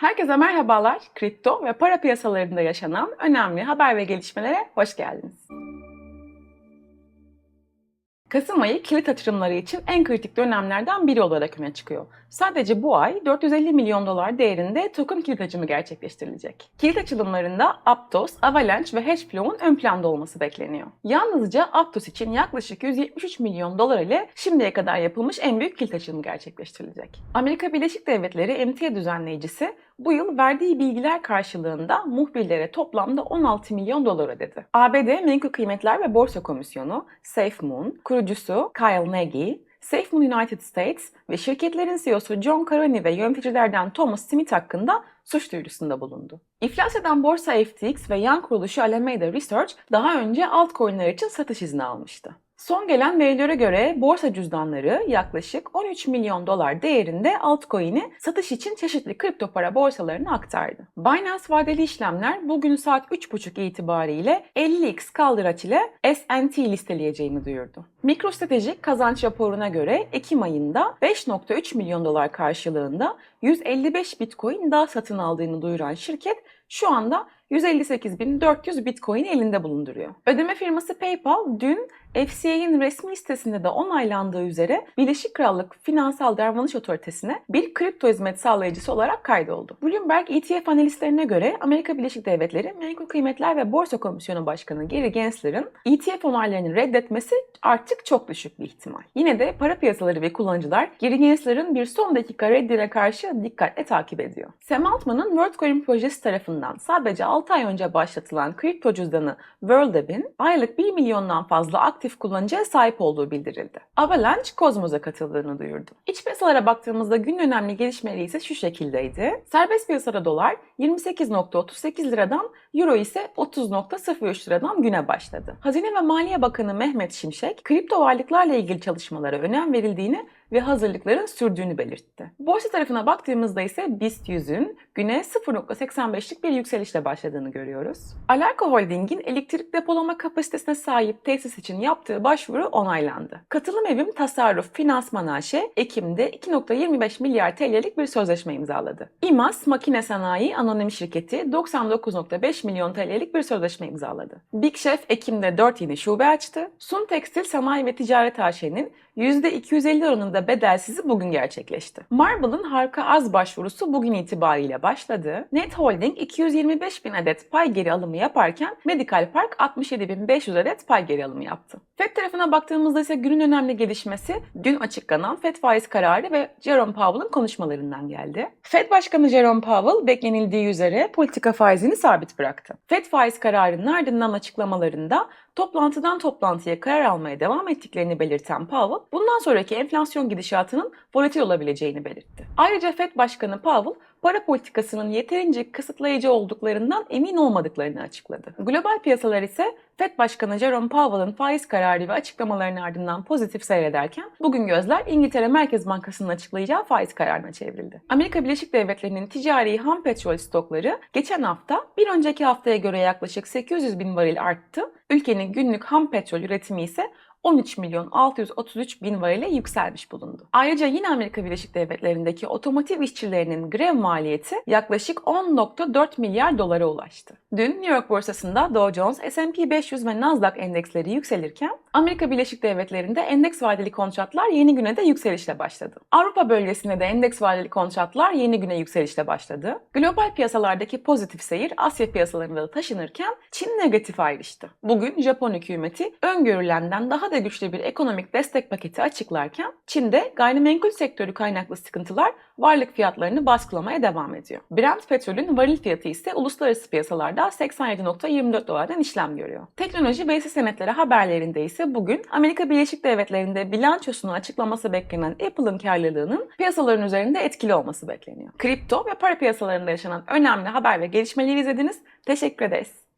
Herkese merhabalar. Kripto ve para piyasalarında yaşanan önemli haber ve gelişmelere hoş geldiniz. Kasım ayı kilit açılımları için en kritik dönemlerden biri olarak öne çıkıyor. Sadece bu ay 450 milyon dolar değerinde token kilit açımı gerçekleştirilecek. Kilit açılımlarında Aptos, Avalanche ve Hashflow'un ön planda olması bekleniyor. Yalnızca Aptos için yaklaşık 173 milyon dolar ile şimdiye kadar yapılmış en büyük kilit açılımı gerçekleştirilecek. Amerika Birleşik Devletleri emtia düzenleyicisi bu yıl verdiği bilgiler karşılığında muhbirlere toplamda 16 milyon dolar ödedi. ABD Menkul Kıymetler ve Borsa Komisyonu, SafeMoon, kurucusu Kyle Nagy, SafeMoon United States ve şirketlerin CEO'su John Caroni ve yöneticilerden Thomas Smith hakkında suç duyurusunda bulundu. İflas eden borsa FTX ve yan kuruluşu Alameda Research daha önce altcoin'ler için satış izni almıştı. Son gelen verilere göre borsa cüzdanları yaklaşık 13 milyon dolar değerinde altcoin'i satış için çeşitli kripto para borsalarına aktardı. Binance vadeli işlemler bugün saat 3.30 itibariyle 50x kaldıraç ile S&T listeleyeceğini duyurdu. MicroStrategy kazanç raporuna göre Ekim ayında 5.3 milyon dolar karşılığında 155 Bitcoin daha satın aldığını duyuran şirket şu anda 158.400 Bitcoin elinde bulunduruyor. Ödeme firması PayPal dün FCA'nin resmi sitesinde de onaylandığı üzere Birleşik Krallık Finansal Davranış Otoritesi'ne bir kripto hizmet sağlayıcısı olarak kaydoldu. Bloomberg ETF analistlerine göre Amerika Birleşik Devletleri Menkul Kıymetler ve Borsa Komisyonu Başkanı Gary Gensler'ın ETF onaylarını reddetmesi artık çok düşük bir ihtimal. Yine de para piyasaları ve kullanıcılar Gary Gensler'ın bir son dakika reddine karşı dikkatle takip ediyor. Sam Altman'ın WorldCoin projesi tarafından sadece 6 ay önce başlatılan kripto cüzdanı Worldab'in aylık 1 milyondan fazla aktif kullanıcıya sahip olduğu bildirildi. Avalanche Cosmos'a katıldığını duyurdu. İç piyasalara baktığımızda gün önemli gelişmeleri ise şu şekildeydi. Serbest piyasada dolar 28.38 liradan, euro ise 30.03 liradan güne başladı. Hazine ve Maliye Bakanı Mehmet Şimşek, kripto varlıklarla ilgili çalışmalara önem verildiğini ve hazırlıkların sürdüğünü belirtti. Borsa tarafına baktığımızda ise BIST 100'ün güne 0.85'lik bir yükselişle başladığını görüyoruz. Alarko Holding'in elektrik depolama kapasitesine sahip tesis için yaptığı başvuru onaylandı. Katılım evim Tasarruf Finansman AŞ Ekim'de 2.25 milyar TL'lik bir sözleşme imzaladı. İMAS Makine Sanayi Anonim Şirketi 99.5 milyon TL'lik bir sözleşme imzaladı. Big Chef Ekim'de 4 yeni şube açtı. Sun Tekstil Sanayi ve Ticaret AŞ'nin %250 oranında bedelsizi bugün gerçekleşti. Marble'ın harika az başvurusu bugün itibariyle başladı. Net Holding 225 bin adet pay geri alımı yaparken Medical Park 67.500 adet pay geri alımı yaptı. FED tarafına baktığımızda ise günün önemli gelişmesi dün açıklanan FED faiz kararı ve Jerome Powell'ın konuşmalarından geldi. FED Başkanı Jerome Powell beklenildiği üzere politika faizini sabit bıraktı. FED faiz kararının ardından açıklamalarında toplantıdan toplantıya karar almaya devam ettiklerini belirten Powell, bundan sonraki enflasyon gidişatının volatil olabileceğini belirtti. Ayrıca FED Başkanı Powell, para politikasının yeterince kısıtlayıcı olduklarından emin olmadıklarını açıkladı. Global piyasalar ise FED Başkanı Jerome Powell'ın faiz kararı ve açıklamalarının ardından pozitif seyrederken bugün gözler İngiltere Merkez Bankası'nın açıklayacağı faiz kararına çevrildi. Amerika Birleşik Devletleri'nin ticari ham petrol stokları geçen hafta bir önceki haftaya göre yaklaşık 800 bin varil arttı. Ülkenin günlük ham petrol üretimi ise 13 milyon 633 bin varile yükselmiş bulundu. Ayrıca yine Amerika Birleşik Devletleri'ndeki otomotiv işçilerinin grev maliyeti yaklaşık 10.4 milyar dolara ulaştı. Dün New York borsasında Dow Jones, S&P 500 ve Nasdaq endeksleri yükselirken Amerika Birleşik Devletleri'nde endeks vadeli kontratlar yeni güne de yükselişle başladı. Avrupa bölgesinde de endeks vadeli kontratlar yeni güne yükselişle başladı. Global piyasalardaki pozitif seyir Asya piyasalarında da taşınırken Çin negatif ayrıştı. Bugün Japon hükümeti öngörülenden daha da güçlü bir ekonomik destek paketi açıklarken Çin'de gayrimenkul sektörü kaynaklı sıkıntılar varlık fiyatlarını baskılamaya devam ediyor. Brent petrolün varil fiyatı ise uluslararası piyasalarda 87.24 dolardan işlem görüyor. Teknoloji ve senetleri haberlerinde ise bugün Amerika Birleşik Devletleri'nde bilançosunu açıklaması beklenen Apple'ın karlılığının piyasaların üzerinde etkili olması bekleniyor. Kripto ve para piyasalarında yaşanan önemli haber ve gelişmeleri izlediniz. Teşekkür ederiz.